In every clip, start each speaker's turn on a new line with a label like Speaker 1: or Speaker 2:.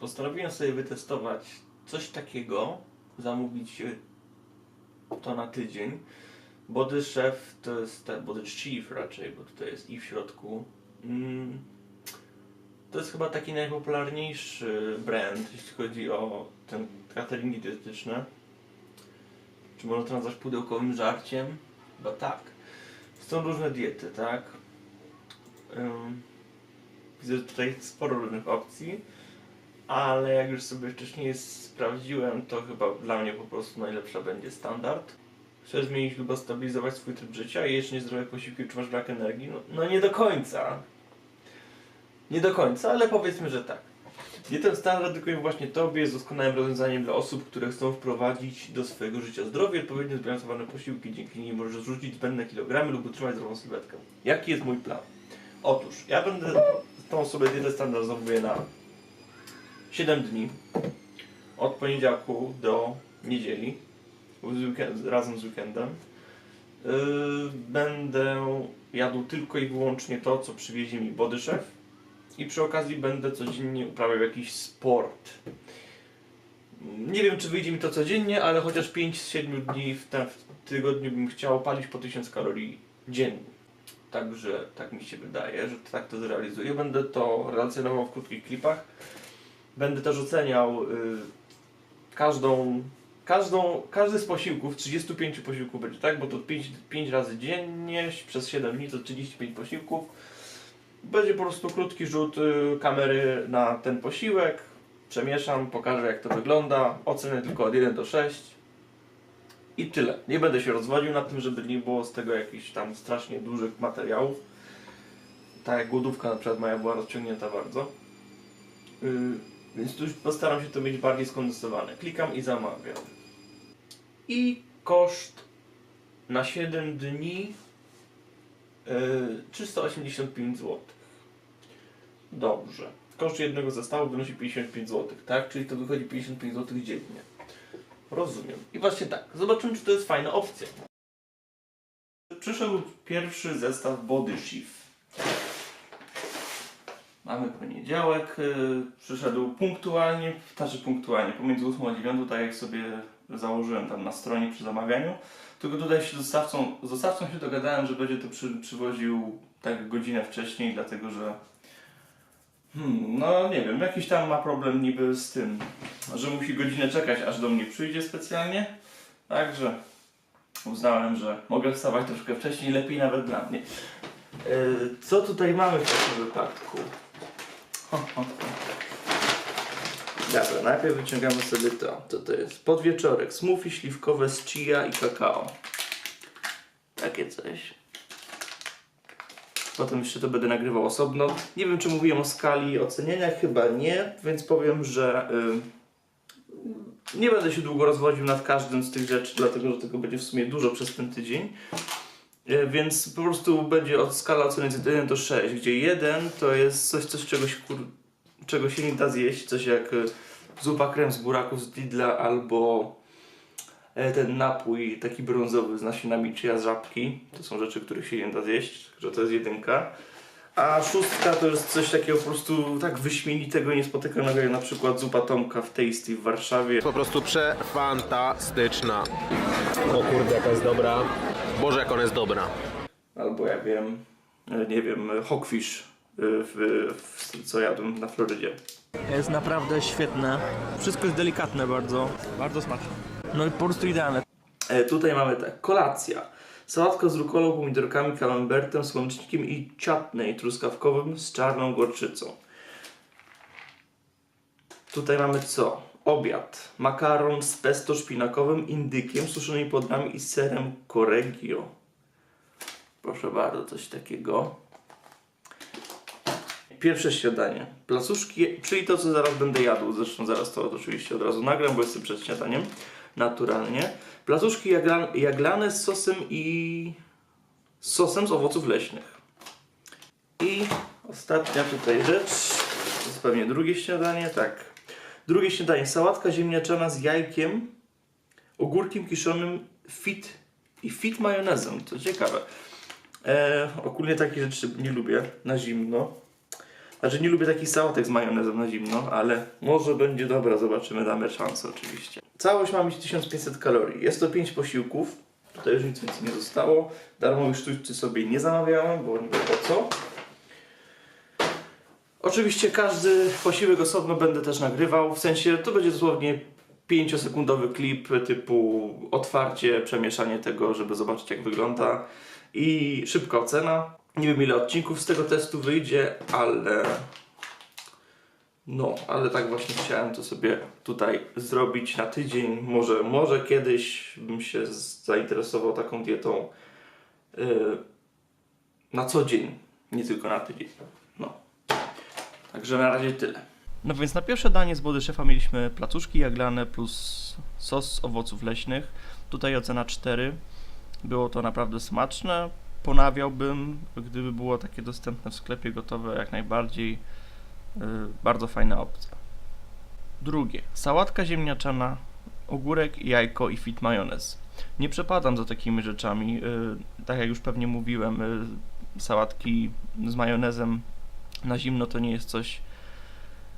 Speaker 1: postanowiłem sobie wytestować coś takiego, zamówić e, to na tydzień. Body Chef to jest ten, Body Chief raczej, bo tutaj jest i w środku. Mm, to jest chyba taki najpopularniejszy brand, jeśli chodzi o ten cateringi dietetyczne. Czy można to nazwać pudełkowym żarciem? Chyba tak. Są różne diety, tak? Widzę tutaj sporo różnych opcji, ale jak już sobie wcześniej sprawdziłem, to chyba dla mnie po prostu najlepsza będzie standard. Chcesz zmienić lub stabilizować swój tryb życia i jeść niezdrowe posiłki, czy masz brak energii? No, no nie do końca. Nie do końca, ale powiedzmy, że tak. Dietę standard dedykuje właśnie Tobie jest doskonałym rozwiązaniem dla osób, które chcą wprowadzić do swojego życia zdrowie, odpowiednio zbilansowane posiłki. Dzięki nim możesz zrzucić zbędne kilogramy lub utrzymać zdrową sylwetkę. Jaki jest mój plan? Otóż, ja będę tą sobie dietę standard zamówię na 7 dni. Od poniedziałku do niedzieli. razem z weekendem. Yy, będę jadł tylko i wyłącznie to, co przywiezie mi Body. I przy okazji będę codziennie uprawiał jakiś sport. Nie wiem, czy wyjdzie mi to codziennie, ale chociaż 5 z 7 dni w, w tygodniu bym chciał palić po 1000 kalorii dziennie. Także tak mi się wydaje, że tak to zrealizuję. Będę to relacjonował w krótkich klipach. Będę też oceniał y, każdą, każdą, każdy z posiłków, 35 posiłków będzie, tak? Bo to 5, 5 razy dziennie, przez 7 dni to 35 posiłków. Będzie po prostu krótki rzut y, kamery na ten posiłek. Przemieszam, pokażę jak to wygląda. Ocenę tylko od 1 do 6. I tyle. Nie będę się rozwodził nad tym, żeby nie było z tego jakichś tam strasznie dużych materiałów. Tak jak głodówka na przykład moja była rozciągnięta bardzo. Yy, więc tu postaram się to mieć bardziej skondensowane. Klikam i zamawiam. I koszt na 7 dni yy, 385 zł. Dobrze. Koszt jednego zestawu wynosi 55 zł, tak? Czyli to wychodzi 55 zł dziennie. Rozumiem. I właśnie tak, zobaczymy, czy to jest fajna opcja. Przyszedł pierwszy zestaw Body Shift. Mamy poniedziałek, yy, przyszedł punktualnie, znaczy punktualnie, pomiędzy 8 a 9, tak jak sobie założyłem tam na stronie przy zamawianiu. Tylko tutaj się dostawcą, z dostawcą się dogadałem, że będzie to przy, przywoził tak godzinę wcześniej, dlatego że Hmm, no nie wiem, jakiś tam ma problem niby z tym, że musi godzinę czekać, aż do mnie przyjdzie specjalnie. Także uznałem, że mogę wstawać troszkę wcześniej, lepiej nawet dla mnie. Yy, co tutaj mamy w takim wypadku? Dobra, najpierw wyciągamy sobie to. Co to jest? Podwieczorek, smoothie śliwkowe z chia i kakao. Takie coś. Potem jeszcze to będę nagrywał osobno. Nie wiem, czy mówiłem o skali oceniania, chyba nie, więc powiem, że y, nie będę się długo rozwodził nad każdym z tych rzeczy, dlatego że tego będzie w sumie dużo przez ten tydzień. Y, więc po prostu będzie od skala oceny od 1 do 6, gdzie 1 to jest coś, coś czego, się, kur, czego się nie da zjeść, coś jak y, zupa krem z buraków z Lidla albo e, ten napój taki brązowy z nasionami chia z żabki. To są rzeczy, których się nie da zjeść, że to jest jedynka. A szóstka to jest coś takiego po prostu tak wyśmienitego, niespotykanego jak na przykład zupa Tomka w Tasty w Warszawie.
Speaker 2: Po prostu przefantastyczna. O kurde, jaka jest dobra. Boże, jak ona jest dobra.
Speaker 1: Albo ja wiem, e, nie wiem, hawkfish e, w, w, co jadłem na Florydzie.
Speaker 3: Jest naprawdę świetne. Wszystko jest delikatne bardzo. Bardzo smaczne. No i po prostu idealne.
Speaker 1: E, tutaj mamy tak, kolacja. Sałatka z rukolą, pomidorkami, camembertem, słonecznikiem i chutney truskawkowym z czarną gorczycą. Tutaj mamy co? Obiad. Makaron z pesto szpinakowym, indykiem, suszonymi płodami i serem correggio. Proszę bardzo, coś takiego. Pierwsze śniadanie. Placuszki, czyli to, co zaraz będę jadł. Zresztą zaraz to oczywiście od razu nagram, bo jestem przed śniadaniem. Naturalnie. Placuszki jaglan, jaglane z sosem i z sosem z owoców leśnych. I ostatnia tutaj rzecz. To jest pewnie drugie śniadanie. Tak. Drugie śniadanie. Sałatka ziemniaczana z jajkiem, ogórkiem kiszonym fit i fit majonezem. To ciekawe. E, ogólnie takich rzeczy nie lubię na zimno. Znaczy nie lubię takich sałatek z majonezem na zimno, ale może będzie dobra, zobaczymy, damy szansę oczywiście. Całość ma mieć 1500 kalorii. Jest to 5 posiłków. Tutaj już nic więcej nie zostało. Darmowych sztućcy sobie nie zamawiałem, bo nie wiem po co. Oczywiście każdy posiłek osobno będę też nagrywał, w sensie to będzie dosłownie 5-sekundowy klip typu otwarcie, przemieszanie tego, żeby zobaczyć jak wygląda i szybka ocena. Nie wiem ile odcinków z tego testu wyjdzie, ale no, ale tak właśnie chciałem to sobie tutaj zrobić na tydzień. Może, może kiedyś bym się zainteresował taką dietą yy, na co dzień, nie tylko na tydzień. Także na razie tyle. No więc na pierwsze danie z Body Szefa mieliśmy placuszki jaglane plus sos z owoców leśnych. Tutaj ocena 4. Było to naprawdę smaczne. Ponawiałbym, gdyby było takie dostępne w sklepie gotowe jak najbardziej. Yy, bardzo fajna opcja. Drugie. Sałatka ziemniaczana, ogórek, jajko i fit majonez. Nie przepadam za takimi rzeczami. Yy, tak jak już pewnie mówiłem, yy, sałatki z majonezem na zimno to nie jest coś,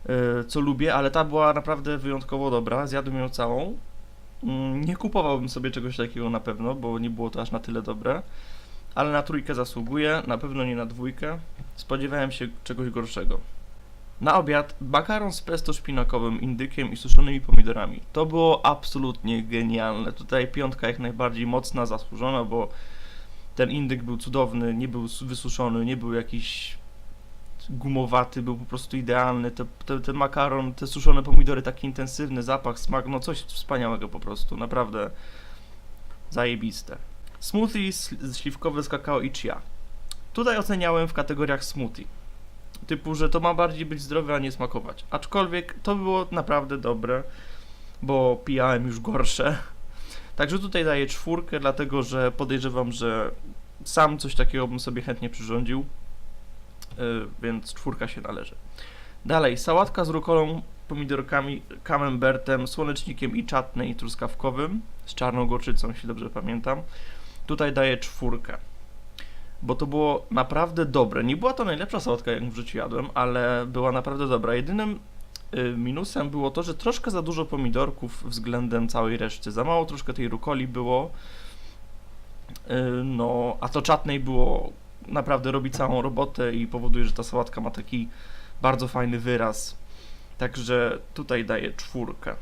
Speaker 1: yy, co lubię, ale ta była naprawdę wyjątkowo dobra. Zjadłem ją całą. Mm, Nie kupowałbym sobie czegoś takiego na pewno, bo nie było to aż na tyle dobre. Ale na trójkę zasługuje, na pewno nie na dwójkę. Spodziewałem się czegoś gorszego. Na obiad makaron z pesto szpinakowym, indykiem i suszonymi pomidorami. To było absolutnie genialne. Tutaj piątka jak najbardziej mocna, zasłużona, bo ten indyk był cudowny, nie był wysuszony, nie był jakiś gumowaty, był po prostu idealny. Te, te, ten makaron, te suszone pomidory, taki intensywny zapach, smak, no coś wspaniałego po prostu, naprawdę zajebiste. Smoothie śliwkowe z kakao i chia. Tutaj oceniałem w kategoriach smoothie. Typu, że to ma bardziej być zdrowe, a nie smakować. Aczkolwiek to było naprawdę dobre, bo pijałem już gorsze. Także tutaj daję czwórkę, dlatego że podejrzewam, że sam coś takiego bym sobie chętnie przyrządził. Yy, więc czwórka się należy. Dalej, sałatka z rukolą, pomidorkami, camembertem, słonecznikiem i czatny i truskawkowym, z czarną gorczycą, jeśli dobrze pamiętam. Tutaj daję czwórkę, bo to było naprawdę dobre. Nie była to najlepsza sałatka, jaką w życiu jadłem, ale była naprawdę dobra. Jedynym y, minusem było to, że troszkę za dużo pomidorków względem całej reszty. Za mało troszkę tej rukoli było. Y, No, a to czatnej było naprawdę robi całą robotę i powoduje, że ta sałatka ma taki bardzo fajny wyraz. Także tutaj daję czwórkę.